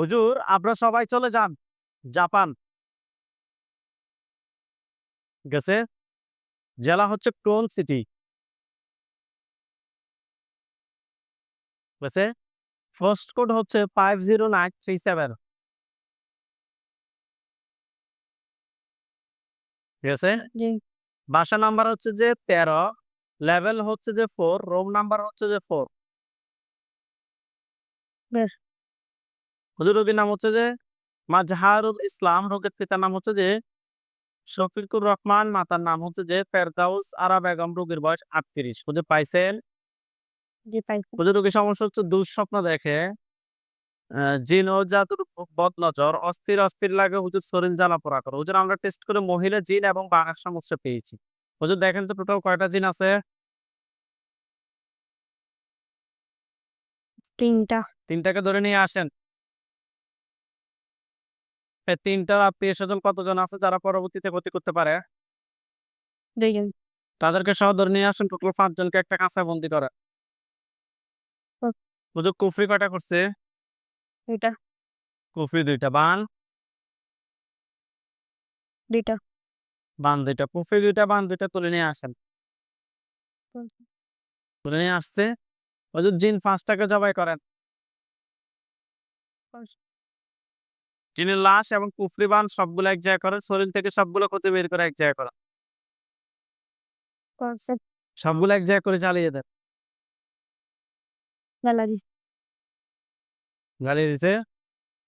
হুজুর আপনারা সবাই চলে যান। জাপান। গেছে। জেলা হচ্ছে ক্রোন সিটি। গেছে। ফার্স্ট কোড হচ্ছে five zero nine three seven ঠিক আছে বাসা নাম্বার হচ্ছে যে তেরো লেভেল হচ্ছে যে ফোর রুম নাম্বার হচ্ছে যে ফোর। বেশ। হুজুর রোগীর নাম হচ্ছে যে মাজহারুল ইসলাম রোগের পিতার নাম হচ্ছে যে শফিকুর রহমান মাতার নাম হচ্ছে যে ফেরদাউস আরা বেগম রোগীর বয়স আটত্রিশ। হুজুর পাইছেন? হুজুর রোগীর সমস্যা হচ্ছে দুঃস্বপ্ন দেখে। জিন ও জাদুর বদ অস্থির অস্থির লাগে হুজুর শরীর জ্বালা পোড়া করে। হুজুর আমরা টেস্ট করে মহিলা জিন এবং বাঘের সমস্যা পেয়েছি। হুজুর দেখেন তো টোটাল কয়টা জিন আছে? তিনটা। তিনটাকে ধরে নিয়ে আসেন। তিনটা আত্মীয় স্বজন কতজন আছে যারা পরবর্তীতে ক্ষতি করতে পারে? তাদেরকে সহ ধরে নিয়ে আসেন টোটাল পাঁচজনকে একটা কাঁচা বন্দি করে। হুজুর কুফরি কয়টা করছে? দুইটা। কুফরি দুইটা বান? দুইটা। বান দুইটা কুফরি দুইটা বান দুইটা তুলে নিয়ে আসেন। তুলে নিয়ে আসছে। জিন পাঁচটাকে জবাই করেন। জিনের লাশ এবং কুফরি বান সবগুলো এক জায়গায় করেন শরীর থেকে সবগুলো ক্ষতি বের করে এক জায়গায় করেন। সবগুলো এক জায়গায় করে চালিয়ে দেন। গাড়ি দিতে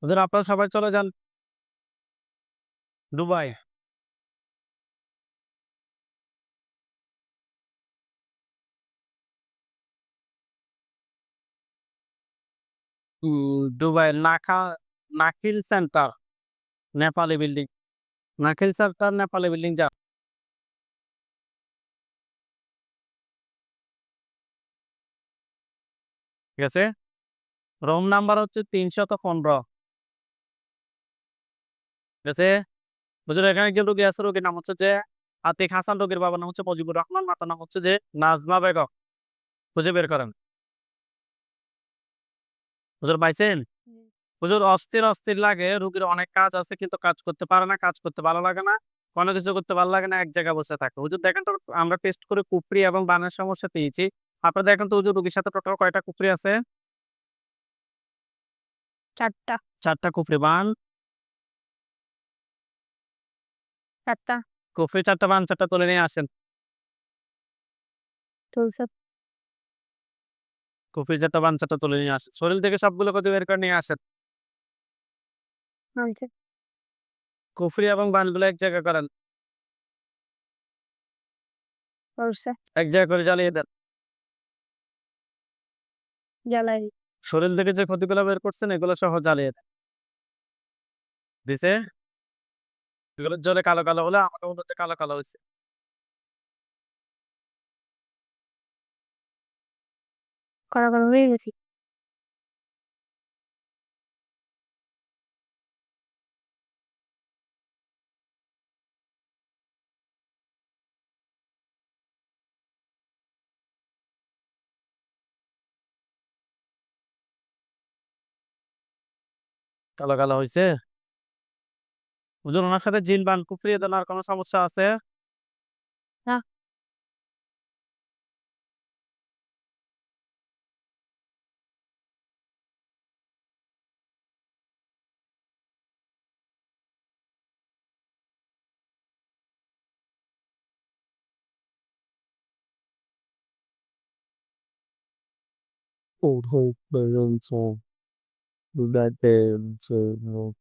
ওদের আপনারা সবাই চলে যান। Dubai. Dubai নাখা Nakheel centre, Nepali building. Nakheel centre, Nepali building যা। ঠিক আছে? রুম নাম্বার হচ্ছে তিনশত পনেরো। ঠিক আছে? বুঝলো এখানে একজন রোগী আছে, রোগীর নাম হচ্ছে যে আতিক হাসান, রোগীর বাবার নাম হচ্ছে মুজিবুর রহমান, মাতার নাম হচ্ছে যে নাজমা বেগম। খুঁজে বের করেন। হুজুর, পাইছেন। হুজুর অস্থির অস্থির লাগে রুগীর অনেক কাজ আছে কিন্তু কাজ করতে পারে না কাজ করতে ভালো লাগে না কোনো কিছু করতে ভালো লাগে না এক জায়গায় বসে থাকে। হুজুর দেখেন তো আমরা টেস্ট করে কুপরি এবং বানের সমস্যা পেয়েছি। আপনারা দেখেন তো হুজুর রোগীর সাথে টোটাল কয়টা কুপরি আছে? চারটা। চারটা কুপরি বান? চারটা। কুপরি চারটা বান চারটা তুলে নিয়ে আসেন। কুপরি চারটা বান চারটা তুলে নিয়ে আসেন। শরীর থেকে সবগুলো ক্ষতি বের করে নিয়ে আসেন। আনছে কুফরি এবং বানগুলো এক জায়গায় করেন। করছে। এক জায়গায় করে জ্বালিয়ে দেন। জ্বালাই শরীর থেকে যে ক্ষতিগুলো বের করছেন এগুলো সহ জ্বালিয়ে দেন। দিছে? এগুলো জলে কালো কালো হলে আমাকে মনে হচ্ছে কালো কালো হয়েছে করা করা হয়ে গেছি। কালো কালো হয়েছে হুজুর ওনার সাথে জিন বান কুফরিয়ে দেন আর কোনো সমস্যা আছে? না। old hope balance of that parents uh, no.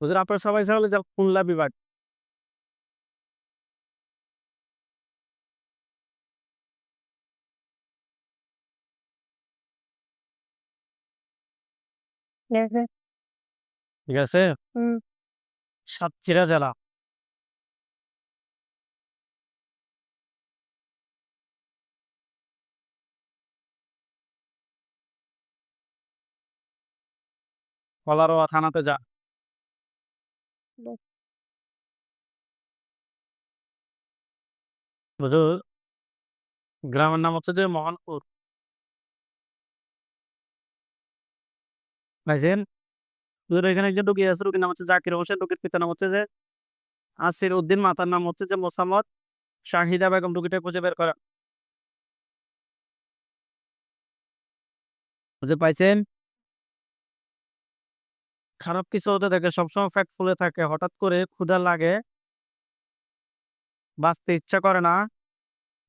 হুজুর আপনারা সবাই চলে যান খুলনা বিভাগ দেখে ঠিক আছে হুম সাতক্ষীরা জেলা কলারোয়া থানাতে যা। গ্রামের নাম হচ্ছে যে মোহনপুর। এখানে একজন রোগী আছে, রোগীর নাম হচ্ছে জাকির হোসেন, রোগীর পিতার নাম হচ্ছে যে আসির উদ্দিন, মাতার নাম হচ্ছে যে মোসাম্মদ শাহিদা বেগম রোগীটা খুঁজে বের করা। খুঁজে পাইছেন? খারাপ কিছু হতে থাকে সবসময় ফ্যাট ফুলে থাকে হঠাৎ করে ক্ষুধা লাগে বাঁচতে ইচ্ছা করে না।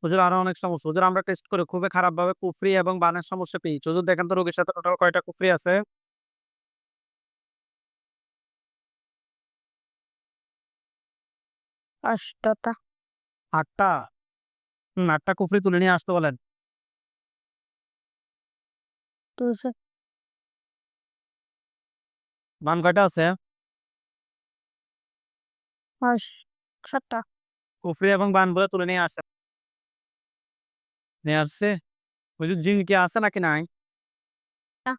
হুজুর আরও অনেক সমস্যা। হুজুর আমরা টেস্ট করে খুবই খারাপ ভাবে কুফরি এবং বানের সমস্যা পেয়েছি হুজুর দেখেন তো রোগীর সাথে টোটাল কয়টা কুফরি আছে? আষ্টটা আটটা? হুম আটটা কুফরি তুলে নিয়ে আসতে বলেন। বান কয়টা আছে। সাতটা। কুফরি এবং বান বলে তুলে নিয়ে আসে। নিয়ে আসছে। হুজুর জিন কি আছে নাকি নাই? না।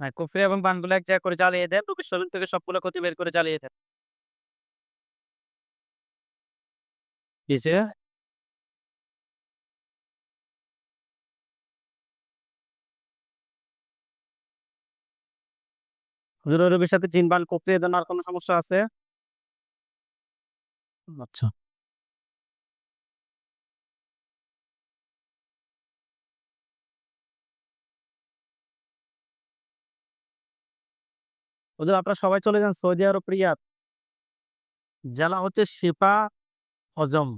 হ্যাঁ কুফরি এবং বানগুলো এক জায়গায় করে জ্বালিয়ে দেন শরীর থেকে সবগুলো ক্ষতি বের করে জ্বালিয়ে দেন। হুজুর সাথে জিন বান কুফরি আর কোনো সমস্যা আছে? আচ্ছা। ওদের আপনারা সবাই চলে যান সৌদি আরব রিয়াদ। জেলা হচ্ছে শিপা হজম।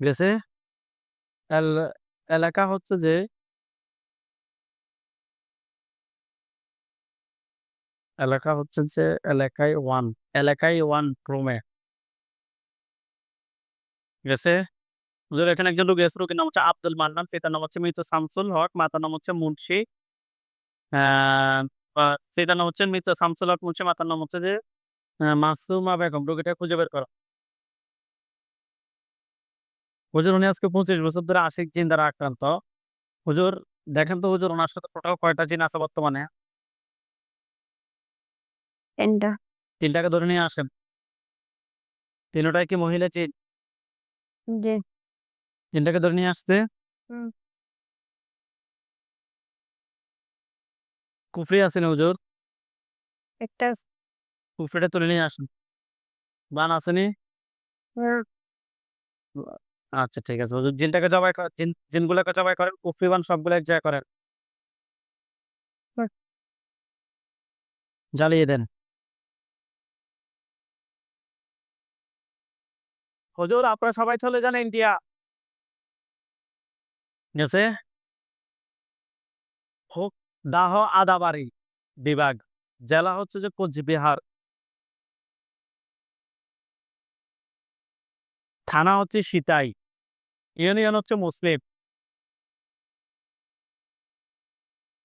গেছে এল- এলাকা হচ্ছে যে এলাকা হচ্ছে যে এলাকায় ওয়ান এলাকায় ওয়ান রুমে গেছে ওদের এখানে একজন লোক রোগীর নাম হচ্ছে আব্দুল মান্নান, পিতার নাম হচ্ছে মৃত শামসুল হক, মাতার নাম হচ্ছে মুন্সি। পিতার নাম হচ্ছে মৃত শামসুল হক মুন্সি, মাতার নাম হচ্ছে যে মাসুমা বেগম, রোগীটা খুঁজে বের করো। হুজুর, উনি আজকে পঁচিশ বছর ধরে আশিক জিন দ্বারা আক্রান্ত। হুজুর, দেখেন তো হুজুর, ওনার সাথে টোটাল কয়টা জিন আছে বর্তমানে? তিনটা। তিনটাকে ধরে নিয়ে আসেন। তিনটাই কি মহিলা জিন যে তিনটাকে ধরে নিয়ে আসতে। হুম। কুফরি আছে না হুজুর? একটা কুফরিটা তুলে নিয়ে আসেন। বান আসেনি হুম, আচ্ছা ঠিক আছে। হুজুর জিনটাকে জবাই করেন জিন জিনগুলোকে জবাই করেন কুফরি বান সবগুলো এক জায়গায় করেন। হুম। জ্বালিয়ে দেন। হুজুর আপনারা সবাই চলে যান ইন্ডিয়া গেছে হোক দাহ আদাবাড়ি বিভাগ জেলা হচ্ছে যে কোচবিহার। থানা হচ্ছে সিতাই ইউনিয়ন হচ্ছে মুসলিম।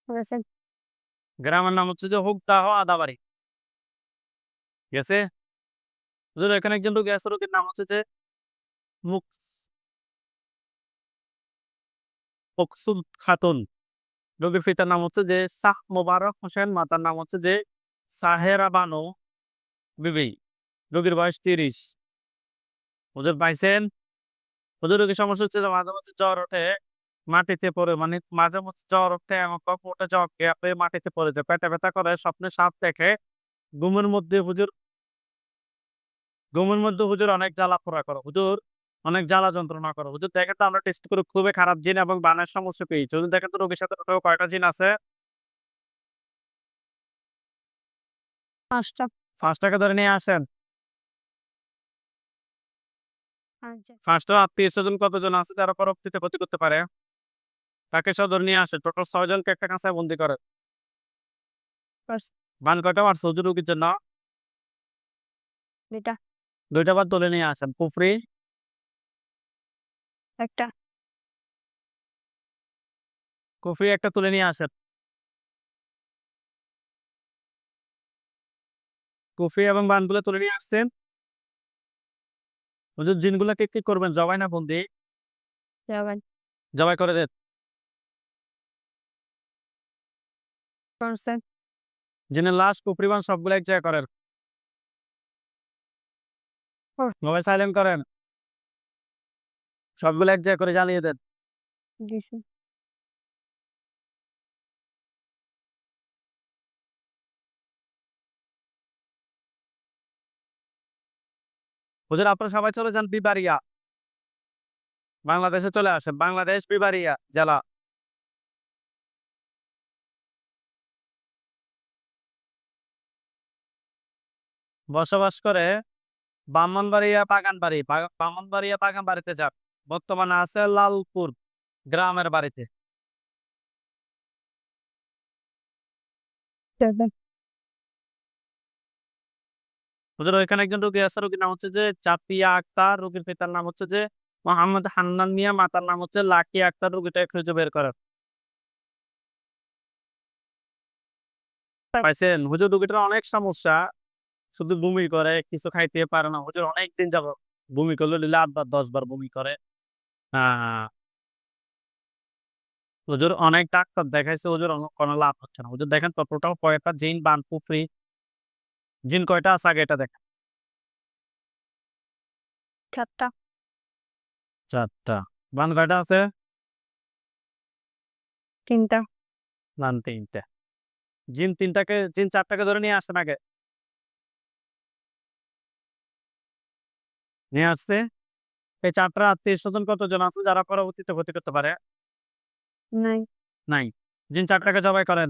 গেছে গ্রামের নাম হচ্ছে যে হুকদাহ আদাবাড়ি। ঠিক আছে? এখানে একজন রোগী আছে রোগীর নাম হচ্ছে যে খাতুন। রোগীর পিতার নাম হচ্ছে যে শাহ মোবারক হোসেন, মাতার নাম হচ্ছে যে সাহেরা বানু বিবি। রোগীর বয়স তিরিশ। হুজুর পাইছেন? হুজুর রোগীর সমস্যা হচ্ছে মাঝে মাঝে জ্বর ওঠে, মাটিতে পড়ে মানে মাঝে মাঝে জ্বর ওঠে, এমন কখন ওঠে জ্বর খেয়ে মাটিতে পড়ে যায়, পেটে ব্যথা করে, স্বপ্নে সাপ দেখে। ঘুমের মধ্যে হুজুর, ঘুমের মধ্যে হুজুর অনেক জ্বালা পোড়া করে। হুজুর অনেক জ্বালা যন্ত্রণা করে। হুজুর দেখেন তো আমরা টেস্ট করে খুবই খারাপ জিন এবং বানের সমস্যা পেয়েছি। হুজুর দেখেন তো রোগীর সাথে টোটাল কয়টা জিন আছে? পাঁচটা। ফার্স্টটাকে ধরে নিয়ে আসেন। আচ্ছা। আত্মীয় স্বজন কতজন আছে? যারা পরবর্তীতে ক্ষতি করতে পারে তাকে নিয়ে আসে টোটাল একটা কাঁচায় বন্দি করে। পাঁচ। বান কয়টা মারছে হুজুর রোগীর জন্য? দুইটা। দুইটা বার তুলে নিয়ে আসেন। পুফরি একটা কুফরি একটা তুলে নিয়ে আসেন। কুফরি এবং বানগুলো তুলে নিয়ে আসছেন। হুজুর জিনগুলোকে কি করবেন? জবাই না বন্দি? যাবেন জবাই করে দেন। করছেন। জিনের লাশ কুফরি বান সবগুলো এক জায়গায় করেন। মোবাইল সাইলেন্ট করেন। সবগুলো এক জায়গায় করে জ্বালিয়ে দেন। জি স্যার হুজুর আপনারা সবাই চলে যান বিবারিয়া বাংলাদেশে চলে আসেন। বাংলাদেশ বিবারিয়া জেলা। বসবাস করে ব্রাহ্মণবাড়িয়া বাগানবাড়ি। বাগা- ব্রাহ্মণবাড়িয়া বাগানবাড়িতে যান। বর্তমানে আছে লালপুর গ্রামের বাড়িতে। ওদের ওইখানে একজন রোগী আছে রোগীর নাম হচ্ছে যে চাপিয়া আক্তার রোগীর পিতার নাম হচ্ছে যে মোহাম্মদ হান্নান মিয়া মাতার নাম হচ্ছে লাকি আক্তার রোগীটা খুঁজে বের করেন। পাইছেন? হুজুর রোগীটার অনেক সমস্যা শুধু বমি করে কিছু খাইতে পারে না। হুজুর অনেক দিন যাব বমি করলে দিলে আটবার দশ বার বমি করে। আহ হুজুর অনেক ডাক্তার দেখাইছে হুজুর অন- কোনো লাভ হচ্ছে না। হুজুর দেখেন তো টোটাল কয়টা জিন বান পুফরি জিন কয়টা আছে আগে এটা দেখেন। চারটা। চারটা। বান কয়টা আছে? তিনটা। বান তিনটা। জিন তিনটাকে জিন চারটাকে ধরে নিয়ে আসেন আগে। নিয়ে আসছে। এই চারটা আত্মীয় স্বজন কতজন আছে যারা পরবর্তীতে ক্ষতি করতে পারে? নাই। নাই। জিন চারটাকে জবাই করেন।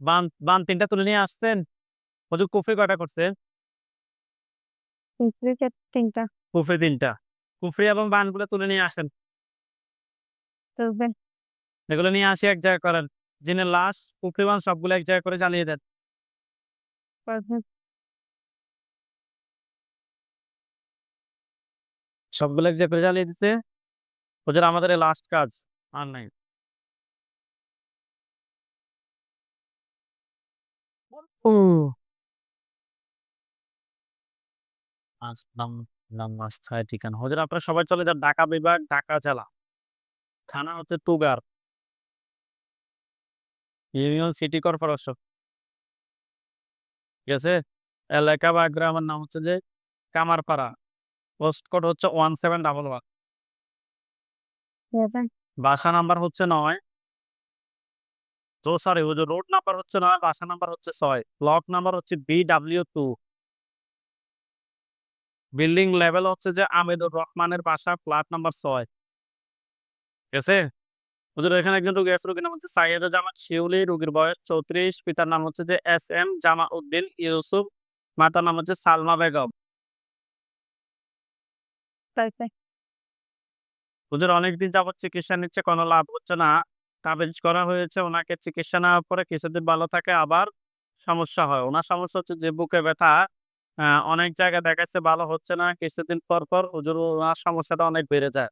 বান বান তিনটা তুলে নিয়ে আসতেন হুজুর কুফরি কয়টা করছে তিনটে। কুফরি তিনটা। কুফরি এবং বানগুলো তুলে নিয়ে আসেন। এগুলো নিয়ে আসি এক জায়গায় করেন। জিনের লাশ কুফরি বান সবগুলো এক জায়গায় করে জ্বালিয়ে দেন। সবগুলো করে জ্বালিয়ে দিছে ওদের আমাদের লাস্ট কাজ আর নাই। ও। নাম নাম ঠিকানা। হুজুর আপনারা সবাই চলে যান ঢাকা বিভাগ ঢাকা জেলা। থানা হচ্ছে টুগার ইউনিয়ন সিটি কর্পোরেশন। ঠিক আছে? এলাকা বা গ্রামের নাম হচ্ছে যে কামারপাড়া। পোস্ট কোড হচ্ছে ওয়ান সেভেন ডাবল ওয়ান বাসা নাম্বার হচ্ছে নয়। তো সরি হুজুর রোড নাম্বার হচ্ছে নয় বাসা নাম্বার হচ্ছে ছয়। ব্লক নাম্বার হচ্ছে B W two building level হচ্ছে যে আমিদুর রহমানের বাসা ফ্ল্যাট নাম্বার ছয়। ঠিক আছে হুজুর এখানে একজন রোগী আছে রোগীর নাম হচ্ছে সাইয়েদ জামান শিউলি রোগীর বয়স চৌত্রিশ। পিতার নাম হচ্ছে যে এস এম জামা উদ্দিন ইউসুফ মাতার নাম হচ্ছে সালমা বেগম। ওদের অনেকদিন যাবত চিকিৎসা নিচ্ছে, কোনো লাভ হচ্ছে না। কাবেজ করা হয়েছে, ওনাকে চিকিৎসা নেওয়ার পরে কিছুদিন ভালো থাকে, আবার সমস্যা হয়। ওনার সমস্যা হচ্ছে যে বুকে ব্যথা। অনেক জায়গায় দেখাচ্ছে ভালো হচ্ছে না, কিছুদিন পর পর হুজুর ওনার সমস্যাটা অনেক বেড়ে যায়।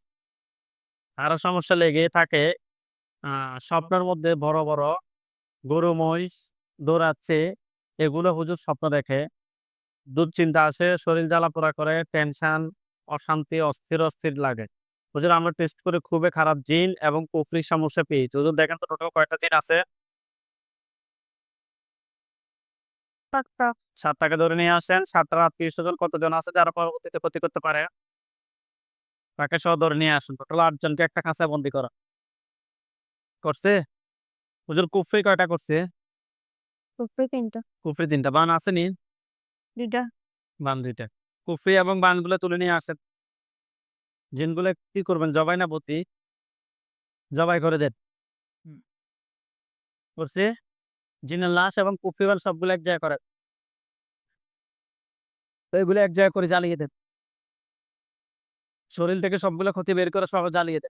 আরও সমস্যা লেগেই থাকে। স্বপ্নের মধ্যে বড় বড় গরু, মহিষ দৌড়াচ্ছে, এগুলো হুজুর স্বপ্ন দেখে। দুশ্চিন্তা আসে শরীর জ্বালাপোড়া করে, টেনশন অশান্তি অস্থির অস্থির লাগে। হুজুর আমরা টেস্ট করে খুবই খারাপ জিন এবং কুফরির সমস্যা পেয়েছি। হুজুর দেখেন তো টোটাল কয়টা জিন আছে? সাতটাকে ধরে নিয়ে আসেন। সাতটা আত্মীয় স্বজন কতজন আছে? যারা পরবর্তীতে ক্ষতি করতে পারে। তাকে সহ ধরে নিয়ে আসুন। টোটাল আটজনকে একটা কাঁচায় বন্দি করা। করছে? হুজুর কুফরি কয়টা করছে? উপরে তিনটা। কুফরি তিনটা। বান আসেনি দুইটা। বান দুইটা। কুফরি এবং বানগুলো তুলে নিয়ে আসেন। জিনগুলো কি করবেন? জবাই না বতি জবাই করে দেন। করছে। জিনের লাশ এবং কুফরি বান সবগুলো এক জায়গায় করে তো এগুলো এক জায়গায় করে জ্বালিয়ে দেন। শরীর থেকে সবগুলো ক্ষতি বের করে সব জ্বালিয়ে দেন।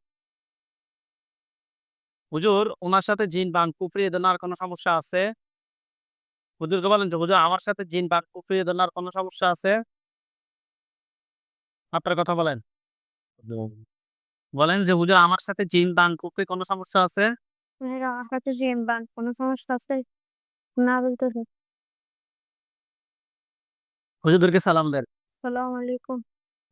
হুজুর ওনার সাথে জিন বান কুফরি এদের আর কোনো সমস্যা আছে? হুজুরকে বলেন যে হুজুর আমার সাথে জিন বান কুফরি এদের আর কোনো সমস্যা আছে? আপনার কথা বলেন। বলেন যে হুজুর আমার সাথে জিন বান করতে কোনো সমস্যা আছে? আমার কাছে জিন বান কোনো সমস্যা আছে? না বলতে হুজুরদেরকে সালাম দেন। সালাম আলাইকুম।